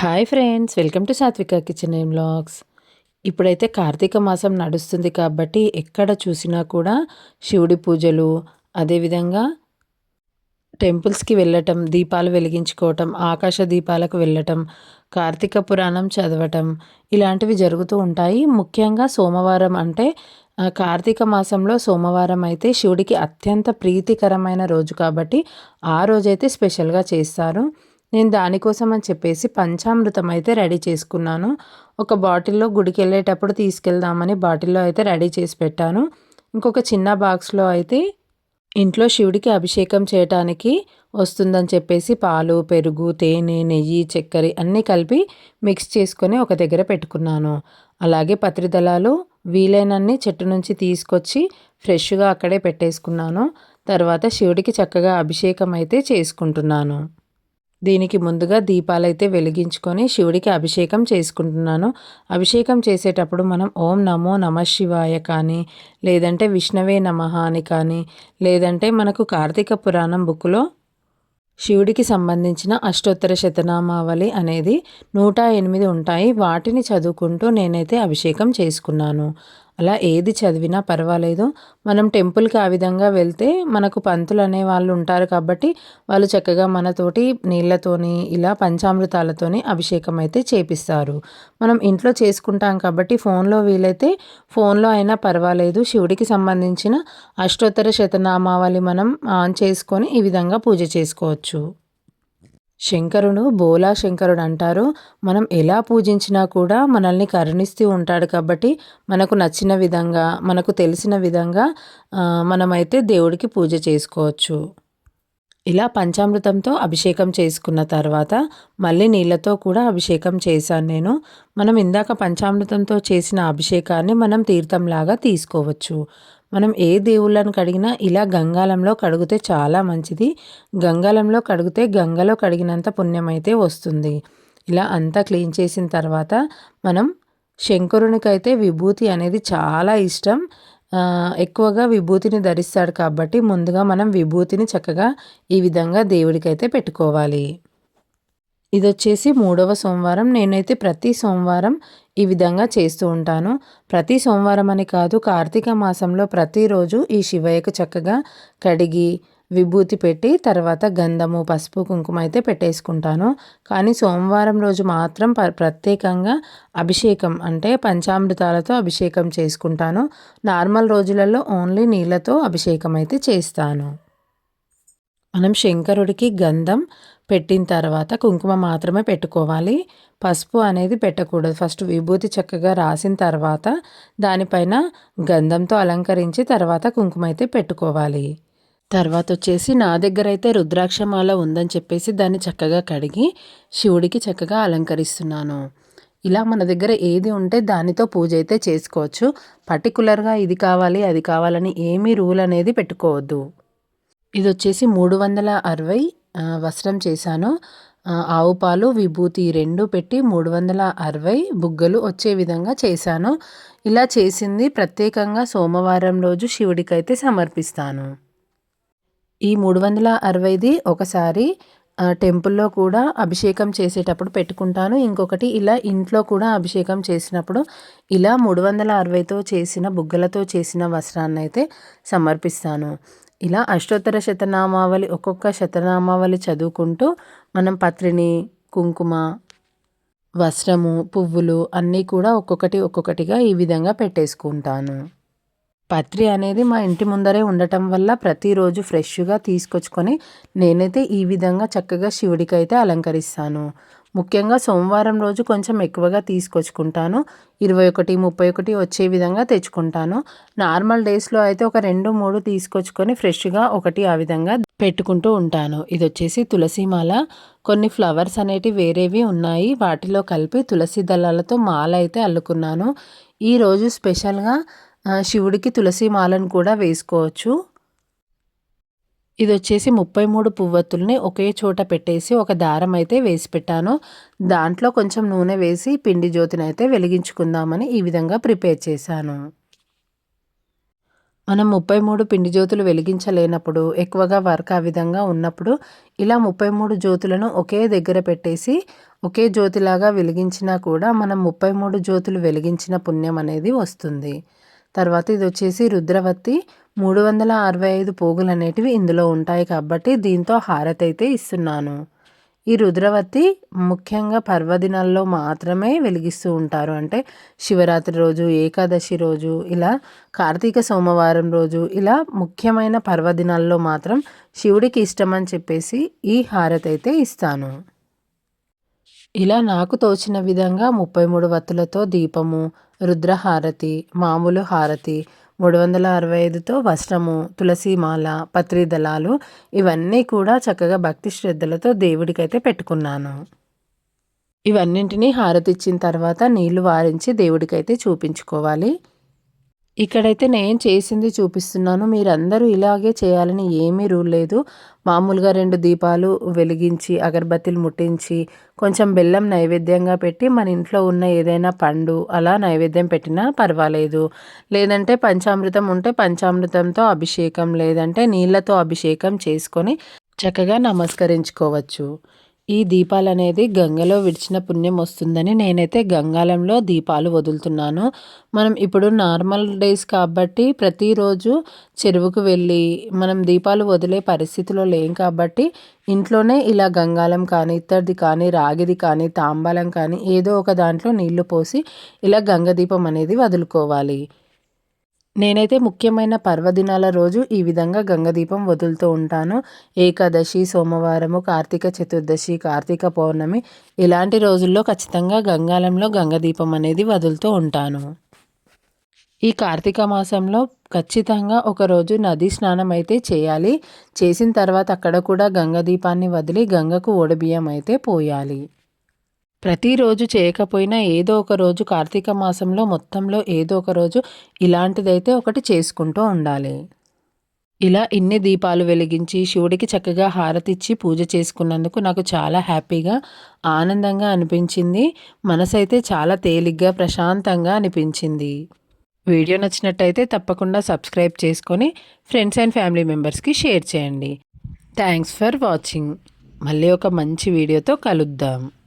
Hi friends welcome to Satvika kitchen ఏం blogs ఇప్పుడైతే కార్తీక మాసం నడుస్తుంది కాబట్టి ఎక్కడ చూసినా కూడా శివుడి పూజలు అదేవిధంగా టెంపుల్స్కి వెళ్ళటం దీపాలు వెలిగించుకోవటం ఆకాశ దీపాలకు వెళ్ళటం కార్తీక పురాణం చదవటం ఇలాంటివి జరుగుతూ ఉంటాయి. ముఖ్యంగా సోమవారం అంటే కార్తీక మాసంలో సోమవారం అయితే శివుడికి అత్యంత ప్రీతికరమైన రోజు కాబట్టి ఆ రోజైతే స్పెషల్గా చేస్తారు. నేను దానికోసం అని చెప్పేసి పంచామృతం అయితే రెడీ చేసుకున్నాను. ఒక బాటిల్లో గుడికి వెళ్ళేటప్పుడు తీసుకెళ్దామని బాటిల్లో అయితే రెడీ చేసి పెట్టాను. ఇంకొక చిన్న బాక్స్లో అయితే ఇంట్లో శివుడికి అభిషేకం చేయటానికి వస్తుందని చెప్పేసి పాలు పెరుగు తేనె నెయ్యి చక్కెర అన్నీ కలిపి మిక్స్ చేసుకొని ఒక దగ్గర పెట్టుకున్నాను. అలాగే పత్రిదళాలు వీలైనన్ని చెట్టు నుంచి తీసుకొచ్చి ఫ్రెష్గా అక్కడే పెట్టేసుకున్నాను. తర్వాత శివుడికి చక్కగా అభిషేకం అయితే చేసుకుంటున్నాను. దీనికి ముందుగా దీపాలైతే వెలిగించుకొని శివుడికి అభిషేకం చేసుకుంటున్నాను. అభిషేకం చేసేటప్పుడు మనం ఓం నమో నమ శివాయ కానీ లేదంటే విష్ణవే నమ అని కానీ లేదంటే మనకు కార్తీక పురాణం బుక్లో శివుడికి సంబంధించిన అష్టోత్తర శతనామావళి అనేది నూట ఎనిమిది ఉంటాయి. వాటిని చదువుకుంటూ నేనైతే అభిషేకం చేసుకున్నాను. అలా ఏది చదివినా పర్వాలేదు. మనం టెంపుల్కి ఆ విధంగా వెళ్తే మనకు పంతులు అనే వాళ్ళు ఉంటారు కాబట్టి వాళ్ళు చక్కగా మనతోటి నీళ్ళతోని ఇలా పంచామృతాలతోని అభిషేకం అయితే చేపిస్తారు. మనం ఇంట్లో చేసుకుంటాం కాబట్టి ఫోన్లో వీలైతే ఫోన్లో అయినా పర్వాలేదు. శివుడికి సంబంధించిన అష్టోత్తర శతనామావళి మనం ఆన్ చేసుకొని ఈ విధంగా పూజ చేసుకోవచ్చు. శంకరుడు బోలా శంకరుడు అంటారు. మనం ఎలా పూజించినా కూడా మనల్ని కరుణిస్తూ ఉంటాడు కాబట్టి మనకు నచ్చిన విధంగా మనకు తెలిసిన విధంగా మనమైతే దేవుడికి పూజ చేసుకోవచ్చు. ఇలా పంచామృతంతో అభిషేకం చేసుకున్న తర్వాత మళ్ళీ నీళ్ళతో కూడా అభిషేకం చేశాను నేను. మనం ఇందాక పంచామృతంతో చేసిన అభిషేకాన్ని మనం తీర్థంలాగా తీసుకోవచ్చు. మనం ఏ దేవుళ్ళను కడిగినా ఇలా గంగాలంలో కడిగితే చాలా మంచిది. గంగాలంలో కడిగితే గంగలో కడిగినంత పుణ్యం అయితే వస్తుంది. ఇలా అంతా క్లీన్ చేసిన తర్వాత మనం శంకరునికైతే విభూతి అనేది చాలా ఇష్టం. ఎక్కువగా విభూతిని ధరిస్తాడు కాబట్టి ముందుగా మనం విభూతిని చక్కగా ఈ విధంగా దేవుడికైతే పెట్టుకోవాలి. ఇది వచ్చేసి మూడవ సోమవారం. నేనైతే ప్రతి సోమవారం ఈ విధంగా చేస్తూ ఉంటాను. ప్రతి సోమవారం అని కాదు కార్తీక మాసంలో ప్రతిరోజు ఈ శివయ్యకు చక్కగా కడిగి విభూతి పెట్టి తర్వాత గంధము పసుపు కుంకుమ అయితే పెట్టేసుకుంటాను. కానీ సోమవారం రోజు మాత్రం ప్రత్యేకంగా అభిషేకం అంటే పంచామృతాలతో అభిషేకం చేసుకుంటాను. నార్మల్ రోజులలో ఓన్లీ నీళ్ళతో అభిషేకం అయితే చేస్తాను. మనం శంకరుడికి గంధం పెట్టిన తర్వాత కుంకుమ మాత్రమే పెట్టుకోవాలి. పసుపు అనేది పెట్టకూడదు. ఫస్ట్ విభూతి చక్కగా రాసిన తర్వాత దానిపైన గంధంతో అలంకరించి తర్వాత కుంకుమ అయితే పెట్టుకోవాలి. తర్వాత వచ్చేసి నా దగ్గర అయితే రుద్రాక్షమాల ఉందని చెప్పేసి దాన్ని చక్కగా కడిగి శివుడికి చక్కగా అలంకరిస్తున్నాను. ఇలా మన దగ్గర ఏది ఉంటే దానితో పూజ అయితే చేసుకోవచ్చు. పర్టికులర్గా ఇది కావాలి అది కావాలని ఏమీ రూల్ అనేది పెట్టుకోవద్దు. ఇది వచ్చేసి మూడు వందల అరవై వస్త్రం చేశాను. ఆవు పాలు విభూతి రెండు పెట్టి మూడు వందల అరవై బుగ్గలు వచ్చే విధంగా చేశాను. ఇలా చేసింది ప్రత్యేకంగా సోమవారం రోజు శివుడికైతే సమర్పిస్తాను. ఈ మూడు వందల అరవైది ఒకసారి టెంపుల్లో కూడా అభిషేకం చేసేటప్పుడు పెట్టుకుంటాను. ఇంకొకటి ఇలా ఇంట్లో కూడా అభిషేకం చేసినప్పుడు ఇలా మూడు వందల అరవైతో చేసిన బుగ్గలతో చేసిన వస్త్రాన్ని అయితే సమర్పిస్తాను. ఇలా అష్టోత్తర శతనామావళి ఒక్కొక్క శతనామావళి చదువుకుంటూ మనం పత్రిని కుంకుమ వస్త్రము పువ్వులు అన్నీ కూడా ఒక్కొక్కటి ఒక్కొక్కటిగా ఈ విధంగా పెట్టేసుకుంటాను. పత్రి అనేది మా ఇంటి ముందరే ఉండటం వల్ల ప్రతిరోజు ఫ్రెష్గా తీసుకొచ్చుకొని నేనైతే ఈ విధంగా చక్కగా శివుడికి అయితే అలంకరిస్తాను. ముఖ్యంగా సోమవారం రోజు కొంచెం ఎక్కువగా తీసుకొచ్చుకుంటాను. ఇరవై ఒకటి ముప్పై ఒకటి వచ్చే విధంగా తెచ్చుకుంటాను. నార్మల్ డేస్లో అయితే ఒక రెండు మూడు తీసుకొచ్చుకొని ఫ్రెష్గా ఒకటి ఆ విధంగా పెట్టుకుంటూ ఉంటాను. ఇది వచ్చేసి తులసిమాల కొన్ని ఫ్లవర్స్ అనేటివి వేరేవి ఉన్నాయి. వాటిలో కలిపి తులసి దళాలతో మాల అయితే అల్లుకున్నాను. ఈరోజు స్పెషల్గా శివుడికి తులసి మాలను కూడా వేసుకోవచ్చు. ఇది వచ్చేసి ముప్పై మూడు పువ్వత్తుల్ని ఒకే చోట పెట్టేసి ఒక దారం అయితే వేసి పెట్టాను. దాంట్లో కొంచెం నూనె వేసి పిండి జ్యోతిని అయితే వెలిగించుకుందామని ఈ విధంగా ప్రిపేర్ చేశాను. మనం ముప్పై మూడు పిండి జ్యోతులు వెలిగించలేనప్పుడు ఎక్కువగా వర్క్ ఆ విధంగా ఉన్నప్పుడు ఇలా ముప్పై మూడు జ్యోతులను ఒకే దగ్గర పెట్టేసి ఒకే జ్యోతిలాగా వెలిగించినా కూడా మనం ముప్పై మూడు జ్యోతులు వెలిగించిన పుణ్యం అనేది వస్తుంది. తర్వాత ఇది వచ్చేసి రుద్రవత్తి మూడు వందల అరవై ఐదు పోగులు అనేటివి ఇందులో ఉంటాయి కాబట్టి దీంతో హారతి అయితే ఇస్తున్నాను. ఈ రుద్రవతి ముఖ్యంగా పర్వదినాల్లో మాత్రమే వెలిగిస్తూ ఉంటారు. అంటే శివరాత్రి రోజు ఏకాదశి రోజు ఇలా కార్తీక సోమవారం రోజు ఇలా ముఖ్యమైన పర్వదినాల్లో మాత్రం శివుడికి ఇష్టమని చెప్పేసి ఈ హారతి అయితే ఇస్తాను. ఇలా నాకు తోచిన విధంగా ముప్పై మూడు వత్తులతో దీపము రుద్రహారతి మామూలు హారతి మూడు వందల అరవై ఐదుతో వస్త్రము తులసిమాల పత్రి దళాలు ఇవన్నీ కూడా చక్కగా భక్తి శ్రద్ధలతో దేవుడికైతే పెట్టుకున్నాను. ఇవన్నింటినీ హారతి ఇచ్చిన తర్వాత నీళ్ళు వారించి దేవుడికైతే చూపించుకోవాలి. ఇక్కడైతే నేను చేసింది చూపిస్తున్నాను. మీరందరూ ఇలాగే చేయాలని ఏమీ రూల్ లేదు. మామూలుగా రెండు దీపాలు వెలిగించి అగరబత్తిలు ముట్టించి కొంచెం బెల్లం నైవేద్యంగా పెట్టి మన ఇంట్లో ఉన్న ఏదైనా పండు అలా నైవేద్యం పెట్టినా పర్వాలేదు. లేదంటే పంచామృతం ఉంటే పంచామృతంతో అభిషేకం లేదంటే నీళ్ళతో అభిషేకం చేసుకొని చక్కగా నమస్కరించుకోవచ్చు. ఈ దీపాలు అనేది గంగలో విడిచిన పుణ్యం వస్తుందని నేనైతే గంగాలంలో దీపాలు వదులుతున్నాను. మనం ఇప్పుడు నార్మల్ డేస్ కాబట్టి ప్రతిరోజు చెరువుకు వెళ్ళి మనం దీపాలు వదిలే పరిస్థితిలో లేం కాబట్టి ఇంట్లోనే ఇలా గంగాలం కానీ ఇత్తడిది కానీ రాగిది కానీ తాంబాలం కానీ ఏదో ఒక దాంట్లో నీళ్ళు పోసి ఇలా గంగ దీపం అనేది వదులుకోవాలి. నేనైతే ముఖ్యమైన పర్వదినాల రోజు ఈ విధంగా గంగదీపం వదులుతూ ఉంటాను. ఏకాదశి సోమవారము కార్తీక చతుర్దశి కార్తీక పౌర్ణమి ఇలాంటి రోజుల్లో ఖచ్చితంగా గంగాలంలో గంగదీపం అనేది వదులుతూ ఉంటాను. ఈ కార్తీక మాసంలో ఖచ్చితంగా ఒకరోజు నది స్నానం అయితే చేయాలి. చేసిన తర్వాత అక్కడ కూడా గంగదీపాన్ని వదిలి గంగకు ఓడబియ్యం అయితే పోయాలి. ప్రతిరోజు చేయకపోయినా ఏదో ఒక రోజు కార్తీక మాసంలో మొత్తంలో ఏదో ఒక రోజు ఇలాంటిదైతే ఒకటి చేసుకుంటూ ఉండాలి. ఇలా ఇన్ని దీపాలు వెలిగించి శివుడికి చక్కగా హారతిచ్చి పూజ చేసుకున్నందుకు నాకు చాలా హ్యాపీగా ఆనందంగా అనిపించింది. మనసైతే చాలా తేలిగ్గా ప్రశాంతంగా అనిపించింది. వీడియో నచ్చినట్టయితే తప్పకుండా సబ్స్క్రైబ్ చేసుకొని ఫ్రెండ్స్ అండ్ ఫ్యామిలీ మెంబర్స్కి షేర్ చేయండి. Thanks for watching. మళ్ళీ ఒక మంచి వీడియోతో కలుద్దాం.